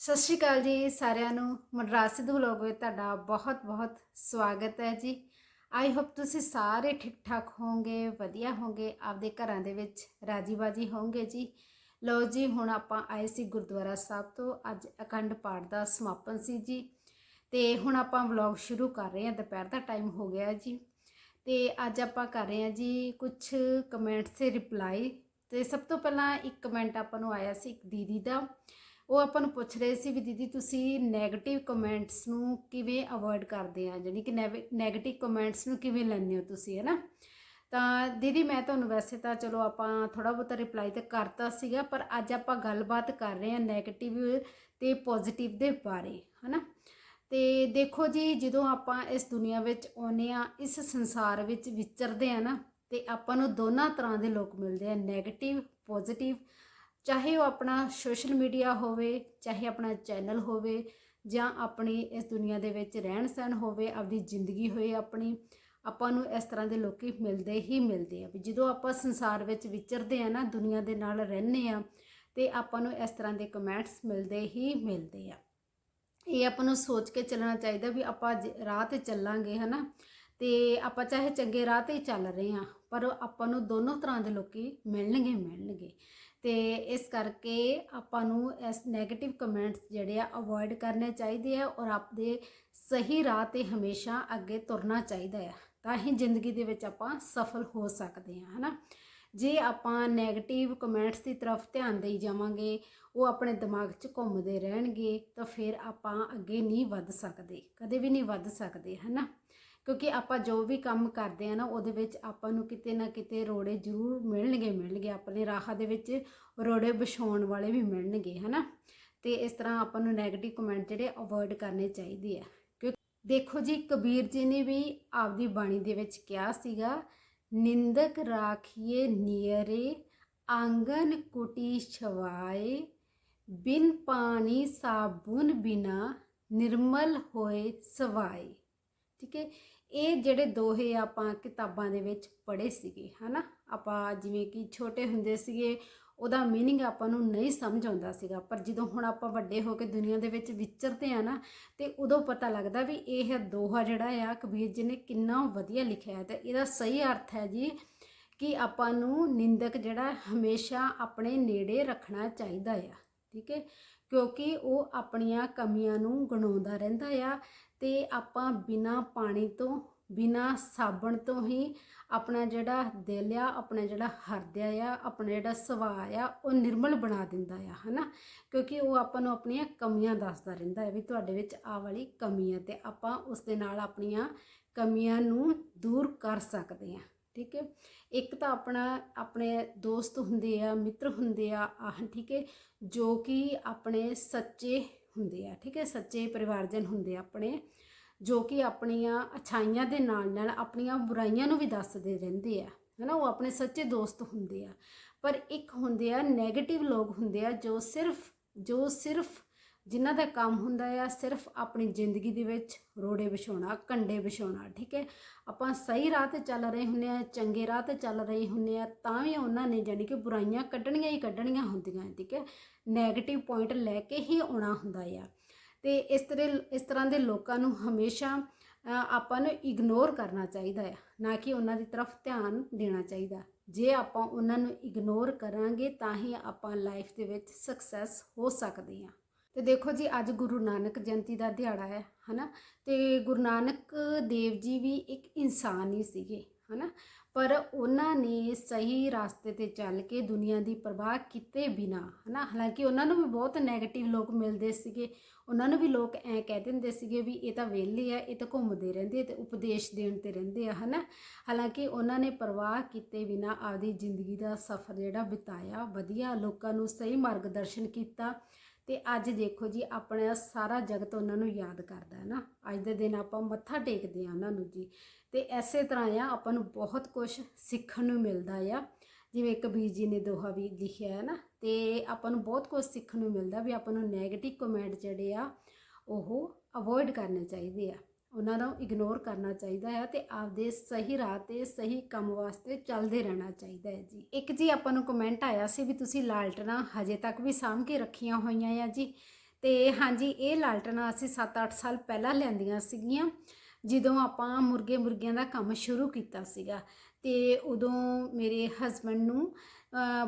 ਸਤਿ ਸ਼੍ਰੀ ਅਕਾਲ ਜੀ ਸਾਰਿਆਂ ਨੂੰ। ਮਨਰਾਜ ਸਿੱਧੂ ਵਲੋਗ ਵਿੱਚ ਤੁਹਾਡਾ ਬਹੁਤ-ਬਹੁਤ ਸਵਾਗਤ ਹੈ ਜੀ। ਆਈ ਹੋਪ ਤੁਸੀਂ ਸਾਰੇ ਠੀਕ ਠਾਕ ਹੋਵੋਗੇ, ਵਧੀਆ ਹੋਵੋਗੇ, ਆਪਦੇ ਘਰਾਂ ਦੇ ਵਿੱਚ ਰਾਜੀ ਬਾਜੀ ਹੋਵੋਗੇ ਜੀ। ਲਓ ਜੀ, ਹੁਣ ਆਪਾਂ ਆਏ ਸੀ ਗੁਰਦੁਆਰਾ ਸਾਹਿਬ ਤੋਂ, ਅੱਜ ਅਖੰਡ ਪਾਠ ਦਾ ਸਮਾਪਨ ਸੀ ਜੀ। ਤੇ ਹੁਣ ਆਪਾਂ ਵਲੌਗ ਸ਼ੁਰੂ ਕਰ ਰਹੇ ਹਾਂ, ਦੁਪਹਿਰ ਦਾ ਟਾਈਮ ਹੋ ਗਿਆ ਜੀ। ਤੇ ਅੱਜ ਆਪਾਂ ਕਰ ਰਹੇ ਹਾਂ ਜੀ ਕੁਝ ਕਮੈਂਟਸ ਤੇ ਰਿਪਲਾਈ ਤੇ ਸਭ ਤੋਂ ਪਹਿਲਾਂ ਇੱਕ ਕਮੈਂਟ ਆਪਾਂ ਨੂੰ ਆਇਆ ਸੀ ਇੱਕ ਦੀਦੀ ਦਾ। ਉਹ ਆਪਾਂ ਨੂੰ ਪੁੱਛ ਰਹੇ ਸੀ ਵੀ ਦੀਦੀ ਤੁਸੀਂ 네ਗੇਟਿਵ ਕਮੈਂਟਸ ਨੂੰ ਕਿਵੇਂ ਅਵੋਇਡ ਕਰਦੇ ਆ? ਯਾਨੀ ਕਿ 네ਗੇਟਿਵ ਕਮੈਂਟਸ ਨੂੰ ਕਿਵੇਂ ਲੈਂਦੇ ਹੋ ਤੁਸੀਂ ਹੈ ਨਾ ਤਾਂ ਦੀਦੀ ਮੈਂ ਤੁਹਾਨੂੰ ਵੈਸੇ ਤਾਂ ਚਲੋ ਆਪਾਂ ਥੋੜਾ ਬਹੁਤਾ ਰਿਪਲਾਈ ਤਾਂ ਕਰਤਾ ਸੀਗਾ, ਪਰ ਅੱਜ ਆਪਾਂ ਗੱਲਬਾਤ ਕਰ ਰਹੇ ਹਾਂ 네ਗੇਟਿਵ ਤੇ ਪੋਜ਼ਿਟਿਵ ਦੇ ਬਾਰੇ ਹੈ ਨਾ ਤੇ ਦੇਖੋ ਜੀ, ਜਦੋਂ ਆਪਾਂ ਇਸ ਦੁਨੀਆ ਵਿੱਚ ਆਉਨੇ ਆ ਇਸ ਸੰਸਾਰ ਵਿੱਚ ਵਿਚਰਦੇ ਆ ਨਾ, ਤੇ ਆਪਾਂ ਨੂੰ ਦੋਨਾਂ ਤਰ੍ਹਾਂ ਦੇ ਲੋਕ ਮਿਲਦੇ ਆ 네ਗੇਟਿਵ ਪੋਜ਼ਿਟਿਵ ਚਾਹੇ ਉਹ ਆਪਣਾ ਸੋਸ਼ਲ ਮੀਡੀਆ ਹੋਵੇ, ਚਾਹੇ ਆਪਣਾ ਚੈਨਲ ਹੋਵੇ ਜਾਂ ਆਪਣੀ ਇਸ ਦੁਨੀਆ ਦੇ ਵਿੱਚ ਰਹਿਣ ਸਹਿਣ ਹੋਵੇ ਆਪਣੀ ਜ਼ਿੰਦਗੀ ਹੋਏ ਆਪਣੀ, ਆਪਾਂ ਨੂੰ ਇਸ ਤਰ੍ਹਾਂ ਦੇ ਲੋਕੀ ਮਿਲਦੇ ਹੀ ਮਿਲਦੇ ਆ ਵੀ ਜਦੋਂ ਆਪਾਂ ਸੰਸਾਰ ਵਿੱਚ ਵਿਚਰਦੇ ਆ ਨਾ, ਦੁਨੀਆ ਦੇ ਨਾਲ ਰਹਿੰਦੇ ਆ ਤੇ ਆਪਾਂ ਨੂੰ ਇਸ ਤਰ੍ਹਾਂ ਦੇ ਕਮੈਂਟਸ ਮਿਲਦੇ ਹੀ ਮਿਲਦੇ ਆ। ਇਹ ਆਪਾਂ ਨੂੰ ਸੋਚ ਕੇ ਚੱਲਣਾ ਚਾਹੀਦਾ ਵੀ ਆਪਾਂ ਜ- ਰਾਹ ਤੇ ਚੱਲਾਂਗੇ, ਹਨਾ? ਤੇ ਆਪਾਂ ਚਾਹੇ ਚੰਗੇ ਰਾਹ ਤੇ ਹੀ ਚੱਲ ਰਹੇ ਹਾਂ ਪਰ ਆਪਾਂ ਨੂੰ ਦੋਨੋਂ ਤਰ੍ਹਾਂ ਦੇ ਲੋਕੀ ਮਿਲਣਗੇ ਮਿਲਣਗੇ। ਤੇ ਇਸ ਕਰਕੇ ਆਪਾਂ ਨੂੰ ਇਸ 네ਗੇਟਿਵ ਕਮੈਂਟਸ ਜਿਹੜੇ ਆ ਅਵੋਇਡ ਕਰਨੇ ਚਾਹੀਦੇ ਆ ਔਰ ਆਪਦੇ ਸਹੀ ਰਾਹ ਤੇ ਹਮੇਸ਼ਾ ਅੱਗੇ ਤੁਰਨਾ ਚਾਹੀਦਾ ਆ, ਤਾਂ ਹੀ ਜ਼ਿੰਦਗੀ ਦੇ ਵਿੱਚ ਆਪਾਂ ਸਫਲ ਹੋ ਸਕਦੇ ਹਾਂ, ਹਨਾ? ਜੇ ਆਪਾਂ 네ਗੇਟਿਵ ਕਮੈਂਟਸ ਦੀ ਤਰਫ ਧਿਆਨ ਦੇਈ ਜਾਵਾਂਗੇ, ਉਹ ਆਪਣੇ ਦਿਮਾਗ 'ਚ ਘੁੰਮਦੇ ਰਹਿਣਗੇ, ਤਾਂ ਫਿਰ ਆਪਾਂ ਅੱਗੇ ਨਹੀਂ ਵੱਧ ਸਕਦੇ, ਕਦੇ ਵੀ ਨਹੀਂ ਵੱਧ ਸਕਦੇ, ਹਨਾ? ਕਿਉਂਕਿ ਆਪਾਂ ਜੋ ਵੀ ਕੰਮ ਕਰਦੇ ਆ ਨਾ, ਉਹਦੇ ਵਿੱਚ ਆਪਾਂ ਨੂੰ ਕਿਤੇ ਨਾ ਕਿਤੇ ਰੋੜੇ ਜ਼ਰੂਰ ਮਿਲਣਗੇ ਮਿਲਣਗੇ। ਆਪਣੇ ਰਾਹ ਦੇ ਵਿੱਚ ਰੋੜੇ ਵਿਛਾਉਣ ਵਾਲੇ ਵੀ ਮਿਲਣਗੇ, ਹਨਾ? ਤੇ ਇਸ ਤਰ੍ਹਾਂ ਆਪਾਂ ਨੂੰ 네ਗੇਟਿਵ ਕਮੈਂਟ ਜਿਹੜੇ ਅਵੋਇਡ ਕਰਨੇ ਚਾਹੀਦੇ ਆ। ਕਿਉਂ ਦੇਖੋ ਜੀ, ਕਬੀਰ ਜੀ ਨੇ ਵੀ ਆਪਦੀ ਬਾਣੀ ਦੇ ਵਿੱਚ ਕਿਹਾ ਸੀਗਾ, ਨਿੰਦਕ ਰਾਖੀਏ ਨੀਅਰੇ, ਆਂਗਨ ਕੁਟੀ ਛਵਾਏ, ਬਿਨ ਪਾਣੀ ਸਾਬੁਨ ਬਿਨਾ ਨਿਰਮਲ ਹੋਏ ਸਵਾਏ। ਠੀਕ ਹੈ? ਇਹ ਜਿਹੜੇ ਦੋਹੇ ਆਪਾਂ ਕਿਤਾਬਾਂ ਦੇ ਵਿੱਚ ਪੜ੍ਹੇ ਸੀਗੇ ਹਨਾ ਆਪਾਂ ਜਿਵੇਂ ਕਿ ਛੋਟੇ ਹੁੰਦੇ ਸੀਗੇ ਉਹਦਾ मीनिंग ਆਪਾਂ ਨੂੰ ਨਹੀਂ ਸਮਝ ਆਉਂਦਾ ਸੀਗਾ ਪਰ ਜਦੋਂ ਹੁਣ ਆਪਾਂ ਵੱਡੇ ਹੋ ਕੇ ਦੁਨੀਆ ਦੇ ਵਿੱਚ ਵਿਚਰਦੇ ਆ ਨਾ ਤੇ ਉਦੋਂ ਪਤਾ ਲੱਗਦਾ ਵੀ ਇਹ ਦੋਹਾ ਜਿਹੜਾ ਆ ਕਬੀਰ ਜੀ ਨੇ ਕਿੰਨਾ ਵਧੀਆ ਲਿਖਿਆ ਹੈ ਤੇ ਇਹਦਾ ਸਹੀ ਅਰਥ ਹੈ ਜੀ ਕਿ ਆਪਾਂ ਨੂੰ ਨਿੰਦਕ ਜਿਹੜਾ ਹਮੇਸ਼ਾ ਆਪਣੇ ਨੇੜੇ ਰੱਖਣਾ ਚਾਹੀਦਾ ਆ ਠੀਕ ਹੈ ਕਿਉਂਕਿ ਉਹ ਆਪਣੀਆਂ ਕਮੀਆਂ ਨੂੰ ਗਣਾਉਂਦਾ ਰਹਿੰਦਾ ਆ ਤੇ ਆਪਾਂ ਬਿਨਾ ਪਾਣੀ ਤੋਂ, ਬਿਨਾ ਸਾਬਣ ਤੋਂ ਹੀ ਆਪਣਾ ਜਿਹੜਾ ਦਿਲ ਆ, ਆਪਣਾ ਜਿਹੜਾ ਹਰਦਿਆ ਆ, ਆਪਣਾ ਜਿਹੜਾ ਸੁਭਾਅ ਆ, ਉਹ ਨਿਰਮਲ ਬਣਾ ਦਿੰਦਾ ਆ, ਹਨਾ? ਕਿਉਂਕਿ ਉਹ ਆਪਾਂ ਨੂੰ ਆਪਣੀਆਂ ਕਮੀਆਂ ਦੱਸਦਾ ਰਹਿੰਦਾ ਹੈ ਵੀ ਤੁਹਾਡੇ ਵਿੱਚ ਆ ਵਾਲੀ ਕਮੀ ਹੈ ਤੇ ਆਪਾਂ ਉਸ ਦੇ ਨਾਲ ਆਪਣੀਆਂ ਕਮੀਆਂ ਨੂੰ ਦੂਰ ਕਰ ਸਕਦੇ ਹਾਂ, ਠੀਕ ਹੈ? ਇੱਕ ਤਾਂ ਆਪਣਾ, ਆਪਣੇ ਦੋਸਤ ਹੁੰਦੇ ਆ, ਮਿੱਤਰ ਹੁੰਦੇ ਆ, ਆਹ, ਠੀਕ ਹੈ? ਜੋ ਕਿ ਆਪਣੇ ਸੱਚੇ ਹੁੰਦੇ ਆ, ਠੀਕ ਹੈ, ਸੱਚੇ ਪਰਿਵਾਰਜਨ ਹੁੰਦੇ ਆ ਆਪਣੇ, ਜੋ ਕਿ ਆਪਣੀਆਂ ਅਛਾਈਆਂ ਦੇ ਨਾਲ ਨਾਲ ਆਪਣੀਆਂ ਬੁਰਾਈਆਂ ਨੂੰ ਵੀ ਦੱਸਦੇ ਰਹਿੰਦੇ ਆ, ਹਨਾ, ਉਹ ਆਪਣੇ ਸੱਚੇ ਦੋਸਤ ਹੁੰਦੇ ਆ। ਪਰ ਇੱਕ ਹੁੰਦੇ ਆ 네ਗੇਟਿਵ ਲੋਕ ਹੁੰਦੇ ਆ ਜੋ ਸਿਰਫ ਜੋ ਸਿਰਫ ਜਿਨ੍ਹਾਂ ਦਾ ਕੰਮ ਹੁੰਦਾ ਆ ਸਿਰਫ ਆਪਣੀ ਜ਼ਿੰਦਗੀ ਦੇ ਵਿੱਚ ਰੋੜੇ ਵਿਛਾਉਣਾ, ਕੰਡੇ ਵਿਛਾਉਣਾ, ਠੀਕ ਹੈ? ਆਪਾਂ ਸਹੀ ਰਾਹ ਤੇ ਚੱਲ ਰਹੇ ਹੁੰਨੇ ਆ, ਚੰਗੇ ਰਾਹ ਤੇ ਚੱਲ ਰਹੇ ਹੁੰਨੇ ਆ, ਤਾਂ ਵੀ ਉਹਨਾਂ ਨੇ ਜਾਨੀ ਕਿ ਬੁਰਾਈਆਂ ਕੱਢਣੀਆਂ ਹੀ ਕੱਢਣੀਆਂ ਹੁੰਦੀਆਂ, ਠੀਕ ਹੈ? 네ਗੇਟਿਵ ਪੁਆਇੰਟ ਲੈ ਕੇ ਹੀ ਆਉਣਾ ਹੁੰਦਾ ਆ। ਤੇ ਇਸ ਤਰ੍ਹਾਂ ਇਸ ਤਰ੍ਹਾਂ ਦੇ ਲੋਕਾਂ ਨੂੰ ਹਮੇਸ਼ਾ ਆਪਾਂ ਨੂੰ ਇਗਨੋਰ ਕਰਨਾ ਚਾਹੀਦਾ ਹੈ ਨਾ ਕਿ ਉਹਨਾਂ ਦੀ ਤਰਫ ਧਿਆਨ ਦੇਣਾ ਚਾਹੀਦਾ। ਜੇ ਆਪਾਂ ਉਹਨਾਂ ਨੂੰ ਇਗਨੋਰ ਕਰਾਂਗੇ ਤਾਂ ਹੀ ਆਪਾਂ ਲਾਈਫ ਦੇ ਵਿੱਚ ਸਕਸੈਸ ਹੋ ਸਕਦੇ ਹਾਂ ਤੇ ਦੇਖੋ ਜੀ, ਅੱਜ ਗੁਰੂ ਨਾਨਕ ਜਯੰਤੀ ਦਾ ਦਿਹਾੜਾ ਹੈ, ਹਨਾ? ਤੇ ਗੁਰੂ ਨਾਨਕ ਦੇਵ ਜੀ ਵੀ ਇੱਕ ਇਨਸਾਨ ਹੀ ਸੀਗੇ, ਹਨਾ? ਪਰ ਉਹਨਾਂ ਨੇ ਸਹੀ ਰਸਤੇ ਤੇ ਚੱਲ ਕੇ ਦੁਨੀਆ ਦੀ ਪਰਵਾਹ ਕੀਤੇ ਬਿਨਾ, ਹਨਾ? ਹਾਲਾਂਕਿ ਉਹਨਾਂ ਨੂੰ ਵੀ ਬਹੁਤ 네ਗੇਟਿਵ ਲੋਕ ਮਿਲਦੇ ਸੀਗੇ, ਉਹਨਾਂ ਨੂੰ ਵੀ ਲੋਕ ਐਂ ਕਹਿ ਦਿੰਦੇ ਸੀਗੇ ਵੀ ਇਹ ਤਾਂ ਵਿਹਲੇ ਆ, ਇਹ ਤਾਂ ਘੁੰਮਦੇ ਰਹਿੰਦੇ ਤੇ ਉਪਦੇਸ਼ ਦੇਣ ਤੇ ਰਹਿੰਦੇ ਆ, ਹਨਾ? ਹਾਲਾਂਕਿ ਉਹਨਾਂ ਨੇ ਪਰਵਾਹ ਕੀਤੇ ਬਿਨਾ ਆਪਦੀ ਜ਼ਿੰਦਗੀ ਦਾ ਸਫ਼ਰ ਜਿਹੜਾ ਬਿਤਾਇਆ, ਵਧੀਆ ਲੋਕਾਂ ਨੂੰ ਸਹੀ ਮਾਰਗਦਰਸ਼ਨ ਕੀਤਾ ਤੇ ਅੱਜ ਦੇਖੋ ਜੀ, ਆਪਣਾ ਸਾਰਾ ਜਗਤ ਉਹਨਾਂ ਨੂੰ ਯਾਦ ਕਰਦਾ ਹੈ ਨਾ। ਅੱਜ ਦੇ ਦਿਨ ਆਪਾਂ ਮੱਥਾ ਟੇਕਦੇ ਆ ਉਹਨਾਂ ਨੂੰ ਜੀ। ਤੇ ਐਸੇ ਤਰ੍ਹਾਂ ਆ, ਆਪਾਂ ਨੂੰ ਬਹੁਤ ਕੁਝ ਸਿੱਖਣ ਨੂੰ ਮਿਲਦਾ ਆ। ਜਿਵੇਂ ਕਬੀਰ ਜੀ ਨੇ ਦੋਹਾ ਵੀ ਲਿਖਿਆ ਹੈ ਨਾ, ਤੇ ਆਪਾਂ ਨੂੰ ਬਹੁਤ ਕੁਝ ਸਿੱਖਣ ਨੂੰ ਮਿਲਦਾ ਵੀ ਆਪਾਂ ਨੂੰ 네ਗੇਟਿਵ ਕਮੈਂਟ ਜਿਹੜੇ ਆ, ਉਹ ਅਵੋਇਡ ਕਰਨੇ ਚਾਹੀਦੇ ਆ। ਉਹਨਾਂ ਨੂੰ ਇਗਨੋਰ ਕਰਨਾ ਚਾਹੀਦਾ ਹੈ ਤੇ ਆਪਦੇ ਸਹੀ ਰਾਹ ਤੇ, ਸਹੀ ਕੰਮ ਵਾਸਤੇ ਚੱਲਦੇ ਰਹਿਣਾ ਚਾਹੀਦਾ ਹੈ ਜੀ। ਇੱਕ ਜੀ ਆਪਾਂ ਨੂੰ ਕਮੈਂਟ ਆਇਆ ਸੀ ਵੀ ਤੁਸੀਂ ਲਾਲਟਣਾ ਹਜੇ ਤੱਕ ਵੀ ਸਾਂਭ ਕੇ ਰੱਖੀਆਂ ਹੋਈਆਂ ਆ ਜੀ। ਤੇ ਹਾਂਜੀ, ਇਹ ਲਾਲਟਣਾ ਅਸੀਂ 7-8 ਸਾਲ ਪਹਿਲਾਂ ਲਿਆਂਦੀਆਂ ਸੀਗੀਆਂ, ਜਦੋਂ ਆਪਾਂ ਮੁਰਗੇ ਮੁਰਗੀਆਂ ਦਾ ਕੰਮ ਸ਼ੁਰੂ ਕੀਤਾ ਸੀਗਾ। ਤੇ ਉਦੋਂ ਮੇਰੇ ਹਸਬੰਡ ਨੂੰ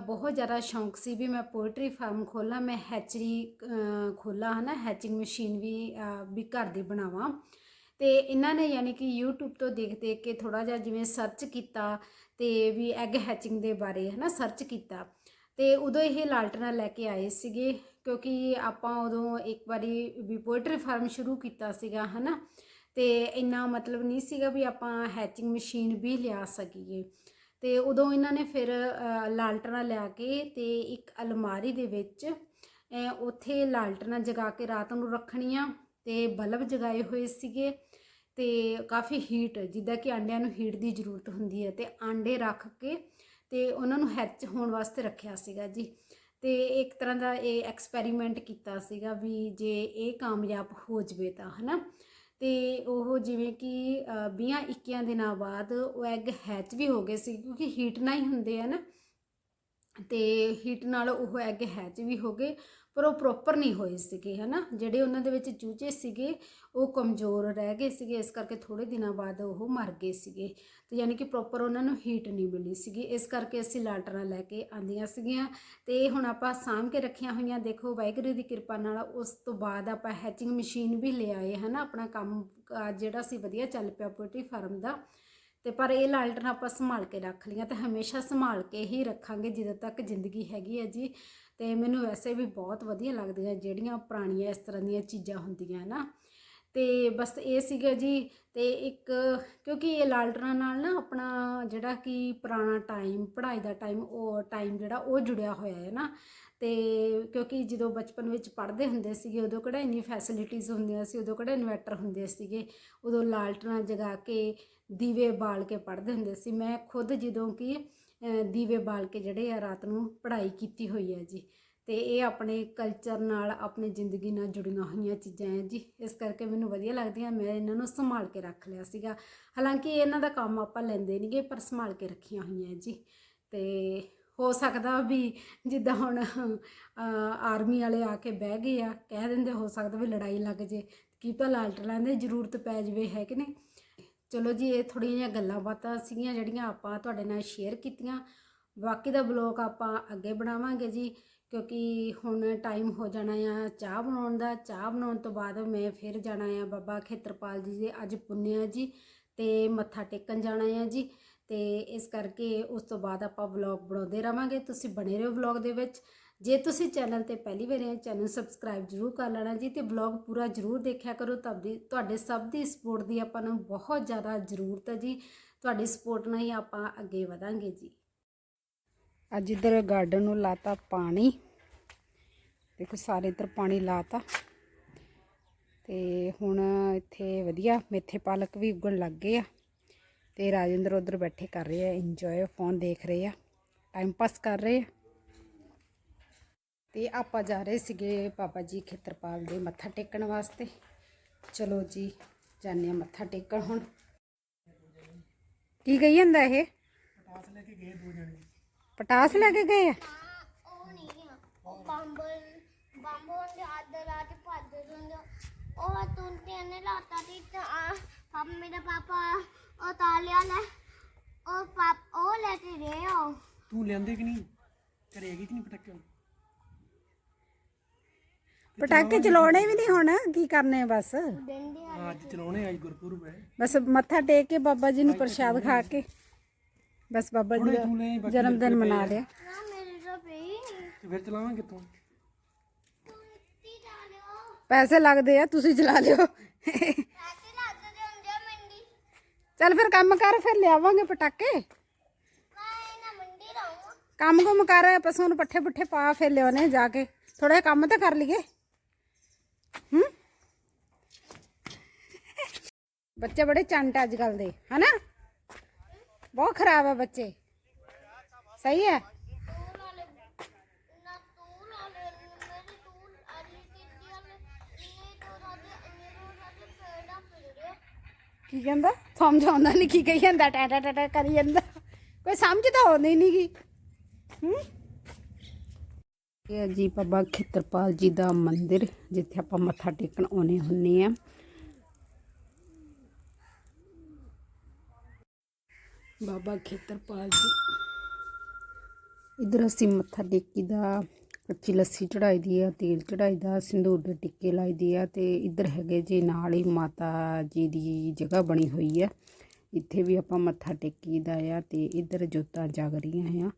ਬਹੁਤ ਜ਼ਿਆਦਾ ਸ਼ੌਂਕ ਸੀ ਵੀ ਮੈਂ ਪੋਲਟਰੀ ਫਾਰਮ ਖੋਲਾਂ ਮੈਂ ਹੈਚਰੀ ਖੋਲਾਂ ਹਨਾ ਹੈਚਿੰਗ ਮਸ਼ੀਨ ਵੀ ਵੀ ਘਰ ਦੀ ਬਣਾਵਾਂ। ਤੇ ਇਹਨਾਂ ਨੇ ਯਾਨੀ ਕਿ YouTube ਤੋਂ ਦੇਖ ਦੇਖ ਕੇ ਥੋੜਾ ਜਿਹਾ ਜਿਵੇਂ ਸਰਚ ਕੀਤਾ ਤੇ ਵੀ ਐਗ ਹੈਚਿੰਗ ਦੇ ਬਾਰੇ ਹਨਾ ਸਰਚ ਕੀਤਾ। ਤੇ ਉਦੋਂ ਇਹ ਲਾਲਟਨਾ ਲੈ ਕੇ ਆਏ ਸੀਗੇ ਕਿਉਂਕਿ ਆਪਾਂ ਉਦੋਂ ਇੱਕ ਵਾਰੀ ਵੀ ਪੋਲਟਰੀ ਫਾਰਮ ਸ਼ੁਰੂ ਕੀਤਾ ਸੀਗਾ ਹਨਾ। ਤੇ ਇੰਨਾ ਮਤਲਬ ਨਹੀਂ ਸੀਗਾ ਵੀ ਆਪਾਂ ਹੈਚਿੰਗ ਮਸ਼ੀਨ ਵੀ ਲਿਆ ਸਕੀਏ। ਤੇ ਉਦੋਂ ਇਹਨਾਂ ਨੇ ਫਿਰ ਅ, ਲਾਲਟਨਾ ਲਿਆ ਕੇ ਤੇ ਇੱਕ ਅਲਮਾਰੀ ਦੇ ਵਿੱਚ ਉੱਥੇ ਲਾਲਟਨਾ ਜਗਾ ਕੇ ਰਾਤ ਨੂੰ ਰੱਖਣੀਆਂ। ਤੇ ਬਲਬ ਜਗਾਏ ਹੋਏ ਸੀਗੇ ਤੇ ਕਾਫੀ ਹੀਟ ਜਿੱਦਾਂ ਕਿ ਆਂਡਿਆਂ ਨੂੰ ਹੀਟ ਦੀ ਜ਼ਰੂਰਤ ਹੁੰਦੀ ਹੈ ਤੇ ਆਂਡੇ ਰੱਖ ਕੇ ਤੇ ਉਹਨਾਂ ਨੂੰ ਹੈਚ ਹੋਣ ਵਾਸਤੇ ਰੱਖਿਆ ਸੀਗਾ ਜੀ। ਤੇ ਇੱਕ ਤਰ੍ਹਾਂ ਦਾ ਇਹ ਐਕਸਪੈਰੀਮੈਂਟ ਕੀਤਾ ਸੀਗਾ ਵੀ ਜੇ ਇਹ ਕਾਮਯਾਬ ਹੋ ਜਵੇ ਤਾਂ, ਹਨਾ? ਤੇ ਉਹ ਜਿਵੇਂ ਕਿ 20 21 ਦਿਨਾਂ ਬਾਅਦ ਉਹ ਐਗ ਹੈਚ ਵੀ ਹੋ ਗਏ ਸੀ ਕਿਉਂਕਿ ਹੀਟ ਨਾਲ ਹੀ ਹੁੰਦੇ ਆ ਨਾ। ਤੇ ਹੀਟ ਨਾਲ ਉਹ ਐਗ ਹੈਚ ਵੀ ਹੋ ਗਏ, ਪਰ ਉਹ ਪ੍ਰੋਪਰ ਨਹੀਂ ਹੋਏ ਸੀਗੇ, ਹਨਾ? ਜਿਹੜੇ ਉਹਨਾਂ ਦੇ ਵਿੱਚ ਚੂਚੇ ਸੀਗੇ, ਉਹ ਕਮਜ਼ੋਰ ਰਹਿ ਗਏ ਸੀਗੇ, ਇਸ ਕਰਕੇ ਥੋੜੇ ਦਿਨਾਂ ਬਾਅਦ ਉਹ ਮਰ ਗਏ ਸੀਗੇ ਤੇ ਯਾਨੀ ਕਿ ਪ੍ਰੋਪਰ ਉਹਨਾਂ ਨੂੰ ਹੀਟ ਨਹੀਂ ਮਿਲੀ ਸੀਗੀ। ਇਸ ਕਰਕੇ ਅਸੀਂ ਲਾਟਰਾਂ ਲੈ ਕੇ ਆਂਦੀਆਂ ਸੀਗੀਆਂ ਤੇ ਹੁਣ ਆਪਾਂ ਸਾਂਭ ਕੇ ਰੱਖੀਆਂ ਹੋਈਆਂ, ਦੇਖੋ ਵਾਹਿਗੁਰੂ ਦੀ ਕਿਰਪਾ ਨਾਲ ਉਸ ਤੋਂ ਬਾਅਦ ਆਪਾਂ ਹੈਚਿੰਗ ਮਸ਼ੀਨ ਵੀ ਲੈ ਆਏ, ਹਨਾ? ਆਪਣਾ ਕੰਮ ਜਿਹੜਾ ਸੀ ਵਧੀਆ ਚੱਲ ਪਿਆ ਪੋਲਟਰੀ ਫਾਰਮ ਦਾ। ਤੇ ਪਰ ਇਹ ਲਾਲਟਨ ਆਪਾਂ ਸੰਭਾਲ ਕੇ ਰੱਖ ਲਈਆਂ ਤੇ ਹਮੇਸ਼ਾ ਸੰਭਾਲ ਕੇ ਹੀ ਰੱਖਾਂਗੇ ਜਦੋਂ ਤੱਕ ਜ਼ਿੰਦਗੀ ਹੈਗੀ ਹੈ ਜੀ। ਤੇ ਮੈਨੂੰ ਵੈਸੇ ਵੀ ਬਹੁਤ ਵਧੀਆ ਲੱਗਦੀਆਂ ਜਿਹੜੀਆਂ ਪੁਰਾਣੀਆਂ ਇਸ ਤਰ੍ਹਾਂ ਦੀਆਂ ਚੀਜ਼ਾਂ ਹੁੰਦੀਆਂ ਨਾ? ਤੇ ਬਸ ਇਹ ਸੀਗਾ ਜੀ, ਤੇ ਇੱਕ ਕਿਉਂਕਿ ਇਹ ਲਾਲਟਨਾਂ ਨਾਲ ਨਾ ਆਪਣਾ ਜਿਹੜਾ ਕਿ ਪੁਰਾਣਾ ਟਾਈਮ, ਪੜ੍ਹਾਈ ਦਾ ਟਾਈਮ, ਉਹ ਟਾਈਮ ਜਿਹੜਾ ਉਹ ਜੁੜਿਆ ਹੋਇਆ ਹੈ ਨਾ। ਤੇ ਕਿਉਂਕਿ ਜਦੋਂ ਬਚਪਨ ਵਿੱਚ ਪੜ੍ਹਦੇ ਹੁੰਦੇ ਸੀਗੇ, ਉਦੋਂ ਕਿਹੜਾ ਇੰਨੀ ਫੈਸਿਲਿਟੀਜ਼ ਹੁੰਦੀਆਂ ਸੀ, ਉਦੋਂ ਕਿਹੜਾ ਇਨਵਰਟਰ ਹੁੰਦੇ ਸੀਗੇ, ਉਦੋਂ ਲਾਲਟਨਾਂ ਜਗਾ ਕੇ ਦੀਵੇ ਬਾਲ ਕੇ ਪੜ੍ਹਦੇ ਹੁੰਦੇ ਸੀ। ਮੈਂ ਖੁਦ ਜਦੋਂ ਕਿ ਦੀਵੇ ਬਾਲ ਕੇ ਜਿਹੜੇ ਆ ਰਾਤ ਨੂੰ ਪੜ੍ਹਾਈ ਕੀਤੀ ਹੋਈ ਹੈ ਜੀ। ਤੇ ਇਹ ਆਪਣੇ ਕਲਚਰ ਨਾਲ, ਆਪਣੀ ਜ਼ਿੰਦਗੀ ਨਾਲ ਜੁੜੀਆਂ ਹੋਈਆਂ ਚੀਜ਼ਾਂ ਹੈ ਜੀ। ਇਸ ਕਰਕੇ ਮੈਨੂੰ ਵਧੀਆ ਲੱਗਦੀਆਂ, ਮੈਂ ਇਹਨਾਂ ਨੂੰ ਸੰਭਾਲ ਕੇ ਰੱਖ ਲਿਆ ਸੀਗਾ। ਹਾਲਾਂਕਿ ਇਹਨਾਂ ਦਾ ਕੰਮ ਆਪਾਂ ਲੈਂਦੇ ਨਹੀਂਗੇ ਪਰ ਸੰਭਾਲ ਕੇ ਰੱਖੀਆਂ ਹੋਈਆਂ ਜੀ। ਤੇ ਹੋ ਸਕਦਾ ਵੀ ਜਿੱਦਾਂ ਹੁਣ ਆਰਮੀ ਵਾਲੇ ਆ ਕੇ ਬਹਿ ਗਏ ਆ, ਕਹਿ ਦਿੰਦੇ ਹੋ ਸਕਦਾ ਵੀ ਲੜਾਈ ਲੱਗ ਜੇ, ਕੀ ਤਾਂ ਲਾਲਟ ਲੈਂਦੇ ਜ਼ਰੂਰਤ ਪੈ ਜਵੇ, ਹੈ ਕਿ ਨਹੀਂ? ਚਲੋ ਜੀ, ਇਹ ਥੋੜ੍ਹੀਆਂ ਜਿਹੀਆਂ ਗੱਲਾਂ ਬਾਤਾਂ ਸੀਗੀਆਂ, ਜਿਹੜੀਆਂ ਆਪਾਂ ਤੁਹਾਡੇ ਨਾਲ ਸ਼ੇਅਰ ਕੀਤੀਆਂ। ਬਾਕੀ ਦਾ ਬਲੌਗ ਆਪਾਂ ਅੱਗੇ ਬਣਾਵਾਂਗੇ ਜੀ। ਕਿਉਂਕਿ ਹੁਣ ਟਾਈਮ ਹੋ ਜਾਣਾ ਆ ਚਾਹ ਬਣਾਉਣ ਦਾ। ਚਾਹ ਬਣਾਉਣ ਤੋਂ ਬਾਅਦ ਮੈਂ ਫਿਰ ਜਾਣਾ ਆ ਬਾਬਾ ਖੇਤਰਪਾਲ ਜੀ ਦੇ ਅੱਜ ਪੁੰਨਿਆ ਜੀ ਤੇ ਮੱਥਾ ਟੇਕਣ ਜਾਣਾ ਆ ਜੀ। ਤੇ ਇਸ ਕਰਕੇ ਉਸ ਤੋਂ ਬਾਅਦ ਆਪਾਂ ਵਲੌਗ ਬਣਾਉਂਦੇ ਰਵਾਂਗੇ। ਤੁਸੀਂ ਬਣੇ ਰਹੋ ਵਲੌਗ ਦੇ ਵਿੱਚ। ਜੇ ਤੁਸੀਂ ਚੈਨਲ ਤੇ ਪਹਿਲੀ ਵਾਰ ਆਏ ਚੈਨਲ ਸਬਸਕ੍ਰਾਈਬ ਜਰੂਰ ਕਰ ਲੈਣਾ ਜੀ ਤੇ ਵਲੌਗ ਪੂਰਾ ਜਰੂਰ ਦੇਖਿਆ ਕਰੋ। ਤੁਹਾਡੀ, ਤੁਹਾਡੇ ਸਭ ਦੀ ਸਪੋਰਟ ਦੀ ਆਪਾਂ ਨੂੰ ਬਹੁਤ ਜ਼ਿਆਦਾ ਜ਼ਰੂਰਤ ਹੈ ਜੀ। ਤੁਹਾਡੀ ਸਪੋਰਟ ਨਾਲ ਹੀ ਆਪਾਂ ਅੱਗੇ ਵਧਾਂਗੇ ਜੀ। ਅੱਜ ਇਧਰ ਗਾਰਡਨ ਨੂੰ ਲਾਤਾ ਪਾਣੀ। ਦੇਖੋ ਸਾਰੇ ਇਧਰ ਪਾਣੀ ਲਾਤਾ। ਤੇ ਹੁਣ ਇੱਥੇ ਵਧੀਆ ਮੇਥੇ ਪਾਲਕ ਵੀ ਉੱਗਣ ਲੱਗ ਗਏ ਆ। ਤੇ ਰਾਜਿੰਦਰ ਉਧਰ ਬੈਠੇ ਕਰ ਰਹੇ ਆ ਇੰਜੋਏ ਫੋਨ ਦੇਖ ਰਹੇ ਆ ਟਾਈਮ ਪਾਸ ਕਰ ਰਹੇ ਆ। ਤੇ ਆਪਾਂ ਜਾ ਰਹੇ ਸੀਗੇ ਬਾਬਾ ਜੀ ਖੇਤਰਪਾਲ ਦੇ ਮੱਥਾ ਟੇਕਣ ਵਾਸਤੇ। ਚਲੋ ਜੀ, ਜਾਂਦੇ ਆ ਮੱਥਾ ਟੇਕਣ ਹੁਣ। ਕੀ ਕਹੀ ਜਾਂਦਾ ਇਹ? ਪਟਾਸ ਲੈ ਕੇ ਗਏ ਆ ਉਹ ਨਹੀਂ ਆ ਉਹ ਬੰਬ ਬੰਬ ਹੁੰਦੇ ਅੱਧ ਰਾਤ ਭੱਜ ਹੁੰਦੇ ਉਹ ਤੁੰਤੇ ਨੇ ਲਾਤਾ ਦੀ ਤਾਂ ਪਾਪ ਮੇਰਾ ਪਾਪਾ ਉਹ ਤਾਲਿਆ ਲੈ ਉਹ ਪਾਪ ਉਹ ਲੈ ਕੇ ਗਏ ਉਹ ਤੂੰ ਲਿਆਂਦੇ ਕਿ ਨਹੀਂ ਘਰੇ ਹੈਗੀ ਕਿ ਨਹੀਂ ਪਟਾਕੇ ਹੁਣ? ਪਟਾਕੇ ਚਲਾਉਣੇ ਵੀ ਨਹੀਂ ਹੁਣ ਕੀ ਕਰਨੇ ਬਸ ਡੰਡੇ ਆ ਹਾਂ, ਅੱਜ ਚਲਾਉਣੇ ਅੱਜ ਗੁਰਪੁਰਬ ਹੈ ਬਸ ਮੱਥਾ ਟੇਕ ਕੇ ਬਾਬਾ ਜੀ ਨੂੰ ਪ੍ਰਸ਼ਾਦ ਖਾ ਕੇ ਬਸ ਬਾਬਾ ਜੀ ਥੋੜੇ ਦਾ ਤੂੰ ਲੈ ਬਾਕੀ ਜਨਮ ਦਿਨ ਮਨਾ ਲਿਆ ਨਾ ਮੇਰੇ ਤੋਂ ਪਈ ਤੇ ਫਿਰ ਚਲਾਵਾਂਗੇ ਕਿੱਥੋਂ ਤੁੰਤੀ ਤਾਲਿਓ ਪੈਸੇ ਲੱਗਦੇ ਆ ਤੁਸੀਂ ਚਲਾ ਲਿਓ ਪੈਸੇ ਲੱਗਦੇ ਹੁੰਦੇ ਆ ਮੰਡੀ ਚੱਲ ਫਿਰ ਕੰਮ ਕਰ ਫਿਰ ਲਿਆਵਾਂਗੇ ਪਟਾਕੇ ਮੈਂ ਨਾ ਮੰਡੀ ਰਹੂੰ ਕੰਮ ਕੁਮ ਕਰ ਪਸ਼ੂ ਨੂੰ ਪੱਠੇ ਪੁੱਠੇ ਪਾ ਫਿਰ ਲਿਆਉਣੇ ਜਾ ਕੇ ਥੋੜਾ ਜਿਹਾ ਕੰਮ ਤਾਂ ਕਰ ਲਈਏ ਹੂੰ ਬੱਚੇ ਬੜੇ ਚੰਟ ਅੱਜ ਕੱਲ ਦੇ ਹਨਾ ਬਹੁਤ ਖਰਾਬ ਹੈ ਬੱਚੇ। ਸਹੀ ਹੈ? ਕੀ ਕਹਿੰਦਾ? ਸਮਝ ਆਉਂਦਾ ਨਹੀਂ ਕੀ ਕਹੀ ਜਾਂਦਾ, ਟਾ ਟਾ ਟਾ ਕਰੀ ਜਾਂਦਾ। ਕੋਈ ਸਮਝ ਤਾਂ ਆਉਂਦੀ ਨਹੀਂ ਗੀ। ਹੂੰ? ਇਹ ਜੀ ਬਾਬਾ ਖੇਤਰਪਾਲ ਜੀ ਦਾ ਮੰਦਿਰ, ਜਿੱਥੇ ਆਪਾਂ ਮੱਥਾ ਟੇਕਣ ਆਉਣੇ ਹੁੰਨੇ ਆ। ਬਾਬਾ ਖੇਤਰਪਾਲ ਜੀ। ਇਧਰ ਅਸੀਂ ਮੱਥਾ ਟੇਕੀਦਾ ਕੱਚੀ ਲੱਸੀ ਚੜਾਈ ਦੀ ਆ, ਤੇਲ ਚੜਾਈ ਦਾ, ਸਿੰਦੂਰ ਦੇ ਟਿੱਕੇ ਲਾਈ ਦੀ ਆ ਤੇ ਇੱਧਰ ਹੈਗੇ ਜੀ, ਨਾਲ ਹੀ ਮਾਤਾ ਜੀ ਦੀ ਜਗ੍ਹਾ ਬਣੀ ਹੋਈ ਆ। ਇੱਥੇ ਵੀ ਆਪਾਂ ਮੱਥਾ ਟੇਕੀਦਾ ਆ ਤੇ ਇੱਧਰ ਜੋਤਾਂ ਜਾਗ ਰਹੀਆਂ ਆ।